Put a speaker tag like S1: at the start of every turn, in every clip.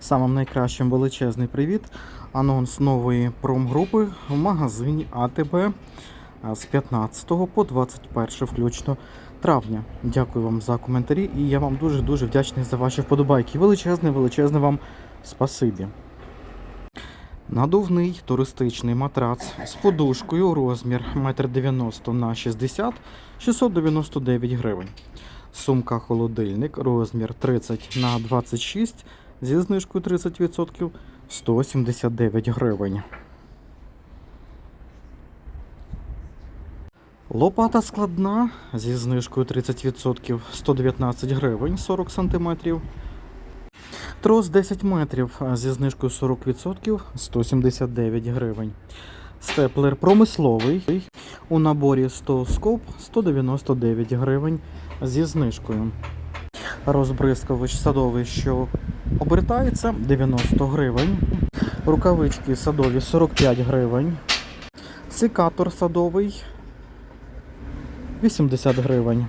S1: Самим найкращим величезний привіт. Анонс нової промгрупи в магазині АТБ з 15 по 21 включно травня. Дякую вам за коментарі і я вам дуже-дуже вдячний за ваші вподобайки. Величезне, величезне вам спасибі. Надувний туристичний матрац з подушкою розмір 1,90 на 60 699 гривень. Сумка холодильник розмір 30 на 26 зі знижкою 30% 179 гривень. Лопата складна зі знижкою 30% 119 гривень 40 см. Трос 10 метрів зі знижкою 40% 179 гривень. Степлер промисловий у наборі 100 скоп 199 гривень зі знижкою. Розбризкувач садовий, що обертається 90 гривень. Рукавички садові 45 гривень. Секатор садовий 80 гривень.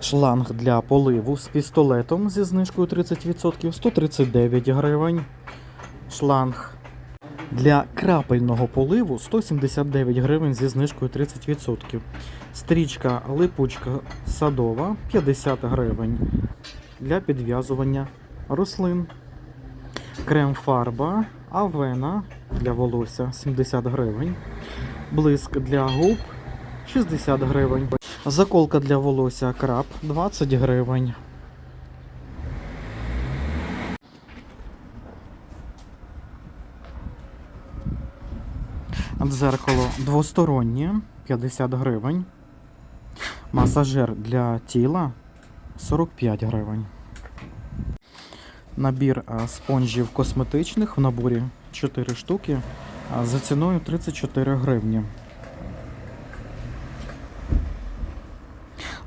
S1: Шланг для поливу з пістолетом зі знижкою 30% 139 гривень. Шланг для крапельного поливу 179 гривень зі знижкою 30%. Стрічка липучка садова 50 гривень для підв'язування рослин. Крем-фарба Авена для волосся 70 гривень. Блиск для губ 60 гривень. Заколка для волосся краб 20 гривень. Дзеркало двостороннє 50 гривень. Масажер для тіла 45 гривень. Набір спонжів косметичних в наборі 4 штуки за ціною 34 гривні.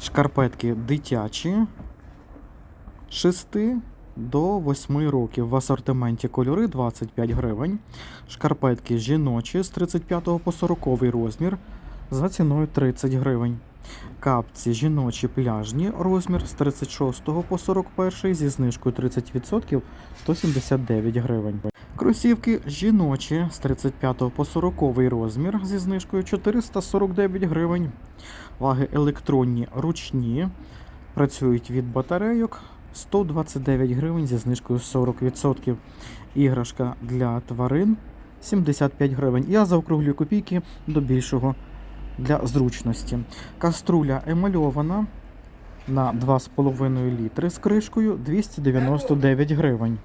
S1: Шкарпетки дитячі 6 до 8 років. В асортименті кольори 25 гривень. Шкарпетки жіночі з 35 по 40 розмір за ціною 30 гривень. Капці жіночі пляжні розмір з 36 по 41 зі знижкою 30% 179 гривень. Кросівки жіночі з 35 по 40 розмір зі знижкою 449 гривень. Ваги електронні ручні. Працюють від батарейок 129 гривень зі знижкою 40%. Іграшка для тварин 75 гривень. Я заокруглюю копійки до більшого для зручності. Каструля емальована на 2,5 літри з кришкою 299 гривень.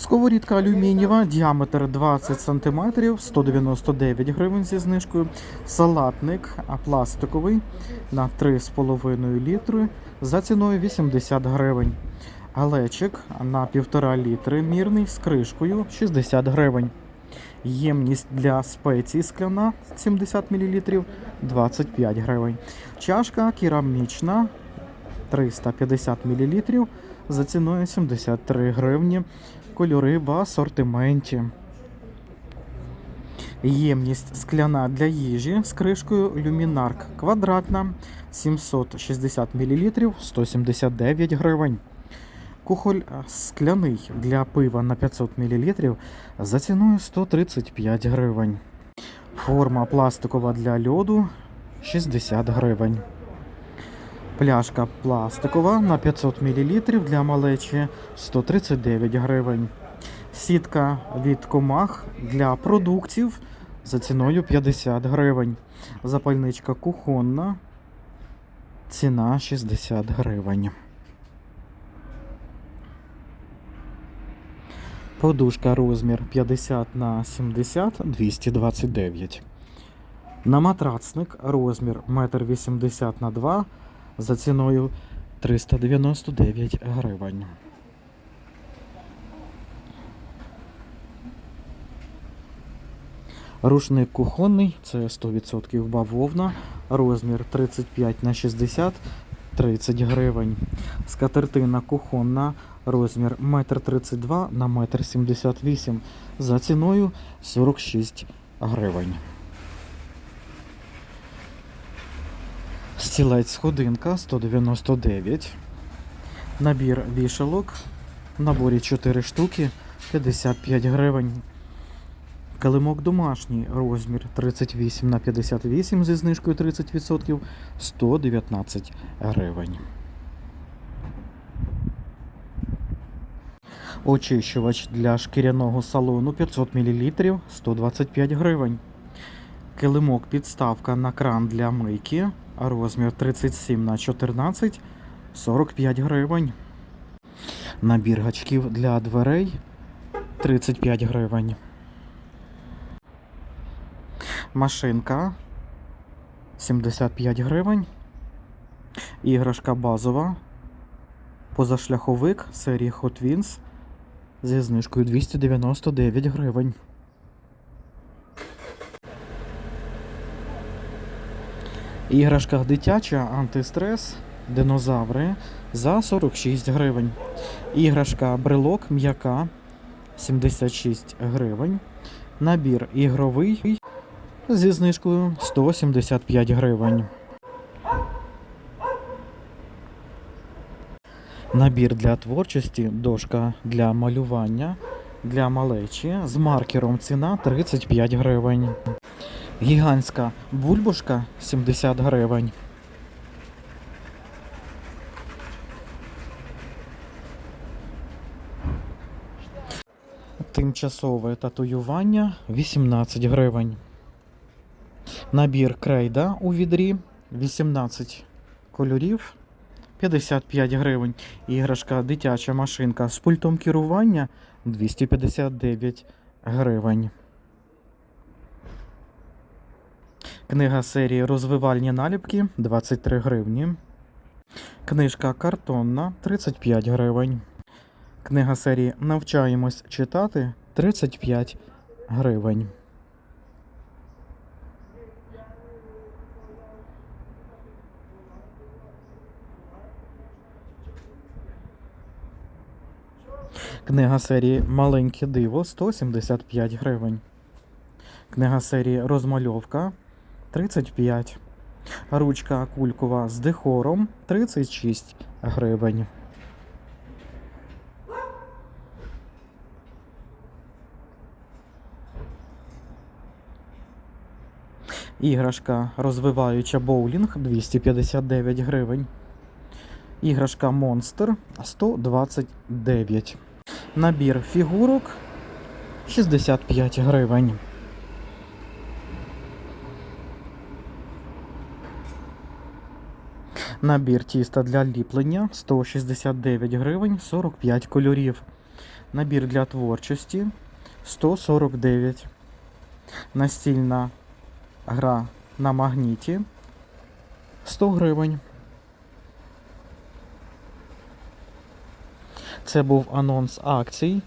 S1: Сковорідка алюмінієва, діаметр 20 см, 199 гривень зі знижкою. Салатник пластиковий на 3,5 літри за ціною 80 гривень. Галечик на 1,5 літри мірний з кришкою 60 гривень. Ємність для спецій скляна 70 мл 25 гривень. Чашка керамічна 350 мл за ціною 73 гривні. Кольори в асортименті. Ємність скляна для їжі з кришкою люмінарк квадратна 760 мл 179 гривень. Кухоль е, скляний для пива на 500 мл за ціною 135 гривень. Форма пластикова для льоду 60 гривень. Пляшка пластикова на 500 мл для малечі 139 гривень. Сітка від комах для продуктів за ціною 50 гривень. Запальничка кухонна. Ціна 60 гривень. Подушка розмір 50 на 70 229. На матрацник розмір 1,80 на 2 за ціною 399 гривень. Рушник кухонний, це 100% бавовна, розмір 35 на 60 30 гривень. Скатертина кухонна, розмір 1,32 на 1,78 м за ціною 46 гривень. Стілець сходинка 199. Набір вішалок. В наборі 4 штуки 55 гривень. Килимок домашній розмір 38 на 58 зі знижкою 30% 119 гривень. Очищувач для шкіряного салону 500 мл 125 гривень. Килимок підставка на кран для мийки. Розмір 37 на 14 45 гривень. Набір гачків для дверей 35 гривень. Машинка 75 гривень. Іграшка базова. Позашляховик серії Hot Wheels зі знижкою 299 гривень. Іграшка дитяча антистрес динозаври за 46 гривень. Іграшка брелок м'яка 76 гривень. Набір ігровий зі знижкою 175 гривень. Набір для творчості, дошка для малювання для малечі з маркером ціна 35 гривень. Гігантська бульбушка 70 гривень. Тимчасове татуювання 18 гривень. Набір крейда у відрі 18 кольорів 55 гривень. Іграшка дитяча машинка з пультом керування 259 гривень. Книга серії Розвивальні наліпки 23 гривні. Книжка картонна 35 гривень. Книга серії Навчаємось читати 35 гривень. Книга серії Маленьке диво 175 гривень. Книга серії Розмальовка 35. Ручка кулькова з декором 36 гривень. Іграшка розвиваюча боулінг 259 гривень. Іграшка Монстр 129. Набір фігурок 65 гривень. Набір тіста для ліплення 169 гривень 45 кольорів. Набір для творчості 149. Настільна гра на магніті 100 гривень. Це був анонс акцій.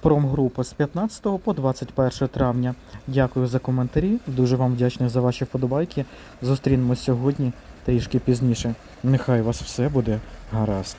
S1: Промгрупа з 15 по 21 травня. Дякую за коментарі. Дуже вам вдячний за ваші вподобайки. Зустрінемось сьогодні трішки пізніше. Нехай вас все буде гаразд.